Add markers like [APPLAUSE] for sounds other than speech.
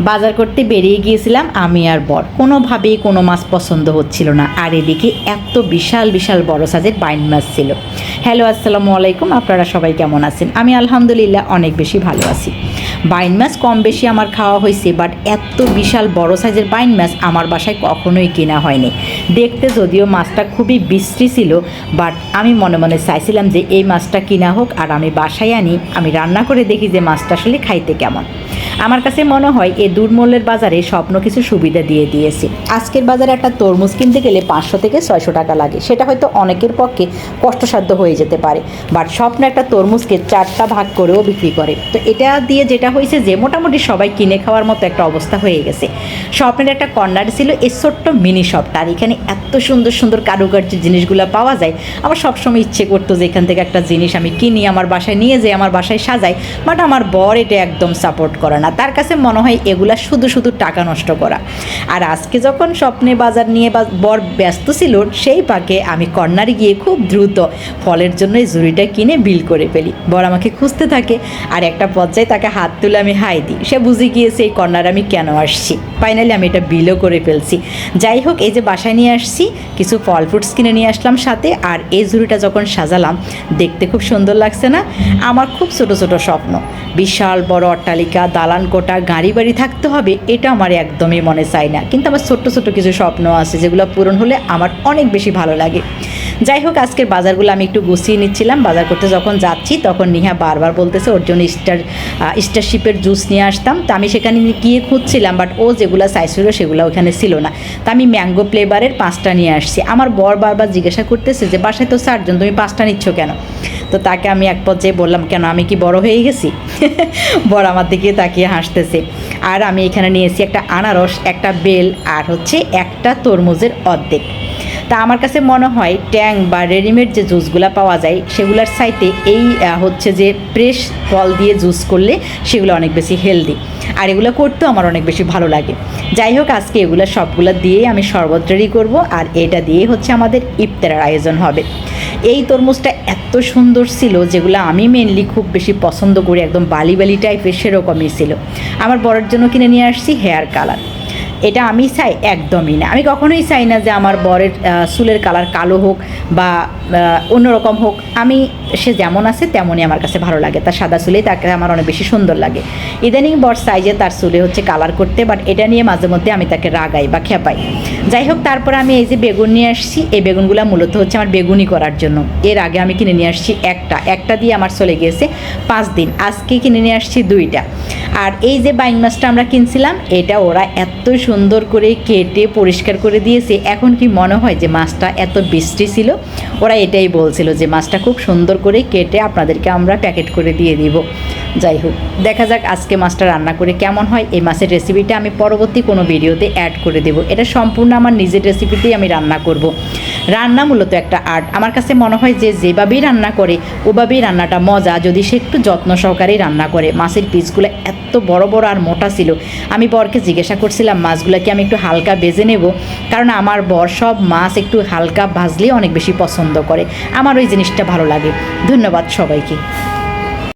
বাজার করতে বেরিয়ে গিয়েছিলাম আমি আর বর। কোনোভাবেই কোনো মাছ পছন্দ হচ্ছিল না। আর এদিকে এত বিশাল বিশাল বড় সাইজের বাইন মাছ ছিল। হ্যালো, আসসালামু আলাইকুম। আপনারা সবাই কেমন আছেন? আমি আলহামদুলিল্লাহ অনেক বেশি ভালো আছি। বাইন মাছ কম বেশি আমার খাওয়া হয়েছে বাট এত বিশাল, বড় সাইজের বাইন মাছ আমার বাসায় কখনোই কেনা হয়নি। দেখতে যদিও মাছটা খুবই বিশ্রী ছিল বাট আমি মনে মনে চাইছিলাম যে এই মাছটা কিনা হোক, আর আমি বাসায় আনি। আমি রান্না করে দেখি যে মাছটা আসলে খাইতে কেমন। আমার কাছে মনে হয় এই দুর্মূল্যের বাজারে স্বপ্ন কিছু সুবিধা দিয়ে দিয়েছে। আজকের বাজারে একটা তরমুজ কিনতে গেলে পাঁচশো থেকে ছয়শো টাকা লাগে। সেটা হয়তো অনেকের পক্ষে কষ্টসাধ্য হয়ে যেতে পারে। বাট স্বপ্ন একটা তরমুজকে চারটা ভাগ করেও বিক্রি করে। তো এটা দিয়ে যেটা হয়েছে যে মোটামুটি সবাই কিনে খাওয়ার মতো একটা অবস্থা হয়ে গেছে। স্বপ্নের একটা কর্নার ছিল এই ছোট্ট মিনি শপটা আর এখানে এত সুন্দর সুন্দর কারুকার্য জিনিসগুলো পাওয়া যায়। আমার সবসময় ইচ্ছে করতো যে এখান থেকে একটা জিনিস আমি কিনি, আমার বাসায় নিয়ে যাই, আমার বাসায় সাজাই। বাট আমার বর এটা একদম সাপোর্ট করে না। তার কাছে মনে হয় এগুলা শুধু শুধু টাকা নষ্ট করা। আর আজকে যখন স্বপ্নে বাজার নিয়ে বা বর ব্যস্ত ছিল, সেই পাকে আমি কর্নারে গিয়ে খুব দ্রুত ফলের জন্য এই জুড়িটা কিনে বিল করে ফেলি। বর আমাকে খুঁজতে থাকে আর একটা পর্যায়ে তাকে হাত তুলে আমি হাই দিই। সে বুঝে গিয়েছে এই কর্নার আমি কেন আসছি। ফাইনালি আমি এটা বিলও করে ফেলছি। যাই হোক, এই যে বাসায় নিয়ে আসছি, কিছু ফল ফ্রুটস কিনে নিয়ে আসলাম সাথে। আর এই ঝুড়িটা যখন সাজালাম, দেখতে খুব সুন্দর লাগছে না? আমার খুব ছোট ছোট স্বপ্ন। বিশাল বড় অট্টালিকা, দালান কোটা গাড়ি বাড়ি থাকতে হবে, এটা আমার একদমই মনে চাই না। কিন্তু আমার ছোট্ট ছোট্ট কিছু স্বপ্ন আছে, যেগুলো পূরণ হলে আমার অনেক বেশি ভালো লাগে। যাই হোক, আজকের বাজারগুলো আমি একটু গুছিয়ে নিচ্ছিলাম। বাজার করতে যখন যাচ্ছি, তখন নিহা বারবার বলতেছে, ওর জন্য স্টার স্টারশিপের জুস নিয়ে আসতাম। তো আমি সেখানে গিয়ে খুঁজছিলাম, বাট ও যেগুলো চাইছিল সেগুলো ওখানে ছিল না। তা আমি ম্যাঙ্গো ফ্লেভারের পাঁচটা নিয়ে আসছি। আমার বর বারবার জিজ্ঞাসা করতেছে যে, বাসায় তো চারজন, তুমি পাঁচটা নিচ্ছ কেন? তো তাকে আমি এক পর্যায়ে বললাম, কেন আমি কি বড় হয়ে গেছি? [LAUGHS] বড় আমার দিকে তাকিয়ে হাসতেছে। আর আমি এখানে নিয়েছি একটা আনারস, একটা বেল আর হচ্ছে একটা তরমুজের অর্ধেক। তা আমার কাছে মনে হয় ট্যাং বা রেডিমেড যে জুসগুলো পাওয়া যায়, সেগুলোর সাইতে এই হচ্ছে যে ফ্রেশ ফল দিয়ে জুস করলে সেগুলো অনেক বেশি হেলদি। আর এগুলো করতেও আমার অনেক বেশি ভালো লাগে। যাই হোক, আজকে এগুলো সবগুলো দিয়ে আমি শরবত রেডি করব, আর এটা দিয়ে হচ্ছে আমাদের ইফতারের আয়োজন হবে। এই তরমুজটা এত সুন্দর ছিল, যেগুলো আমি মেনলি খুব বেশি পছন্দ করি, একদম বালি বালি টাইপের সেরকমই ছিল। আমার বরের জন্য কিনে নিয়ে আসছি হেয়ার কালার। এটা আমি চাই একদমই না। আমি কখনোই চাই না যে আমার বরের চুলের কালার কালো হোক বা অন্যরকম হোক। আমি, সে যেমন আছে তেমনই আমার কাছে ভালো লাগে। তার সাদা চুলেই তাকে আমার অনেক বেশি সুন্দর লাগে। ইদানিং বর সাইজে তার চুলে হচ্ছে কালার করতে বাট এটা নিয়ে মাঝে মধ্যে আমি তাকে রাগাই বা খেপাই। যাই হোক, তারপর আমি এই যে বেগুন নিয়ে আসছি, এই বেগুনগুলো মূলত হচ্ছে আমার বেগুনি করার জন্য। এর আগে আমি কিনে নিয়ে আসছি একটা। একটা দিয়ে আমার চলে গিয়েছে পাঁচ দিন। আজকে কিনে নিয়ে আসছি দুইটা। আর এই যে বাইং মাছটা আমরা কিনছিলাম, এটা ওরা এত সুন্দর করে কেটে পরিষ্কার করে দিয়েছে। এখন কি মনে হয় যে মাছটা এত বৃষ্টি ছিল? ওরা এটাই বলছিল যে মাছটা খুব সুন্দর করে কেটে আপনাদেরকে আমরা প্যাকেট করে দিয়ে দিব। যাই হোক, দেখা যাক আজকে মাছটা রান্না করে কেমন হয়। এই মাছের রেসিপিটা আমি পরবর্তী কোনো ভিডিওতে অ্যাড করে দেবো। এটা সম্পূর্ণ আমার নিজের রেসিপিতেই আমি রান্না করব। রান্না মূলত একটা আর্ট আমার কাছে মনে হয় যে যেভাবেই রান্না করে, ওভাবেই রান্নাটা মজা। যদি সে একটু যত্ন সহকারেই রান্না করে, মাছের পিসগুলো এত বড় বড় আর মোটা ছিল। আমি বরকে জিজ্ঞাসা করছিলাম, মাছগুলোকে আমি একটু হালকা বেজে নেব? কারণ আমার বর সব মাছ একটু হালকা ভাজলেই অনেক বেশি পছন্দ করে। আমার ওই জিনিসটা ভালো লাগে। ধন্যবাদ সবাইকে।